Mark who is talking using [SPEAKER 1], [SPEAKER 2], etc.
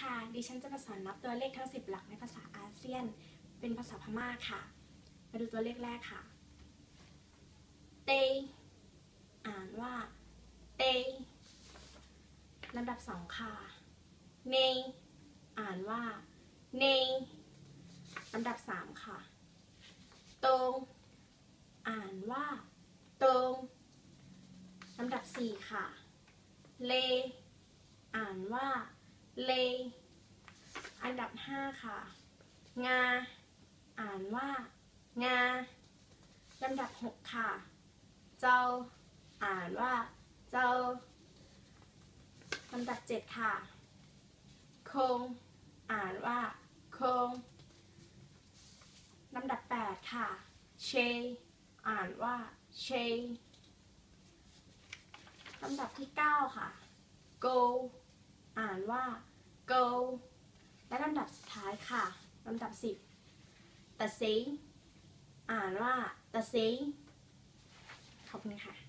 [SPEAKER 1] ค่ะ ดิฉันจะมาสอนนับตัวเลขทั้ง 10 หลักในภาษาอาเซียน เป็นภาษาพม่าค่ะ มาดูตัวเลขแรกค่ะ เต อ่านว่า เต ลำดับสองค่ะ เน อ่านว่า เน ลำดับสามค่ะตรงอ่านว่าตรงลำดับสี่ค่ะ เล อ่านว่า เล อันดับห้าค่ะ งา อ่านว่า งา ลำดับหกค่ะ เจ้า อ่านว่า เจ้า ลำดับเจ็ดค่ะ คง อ่านว่า คง ลำดับแปดค่ะ เช อ่านว่า เชลำดับที่เก้าค่ะ go อ่านว่า go และลำดับสุดท้ายค่ะลำดับสิบตะซิงอ่านว่าตะซิงขอบคุณค่ะ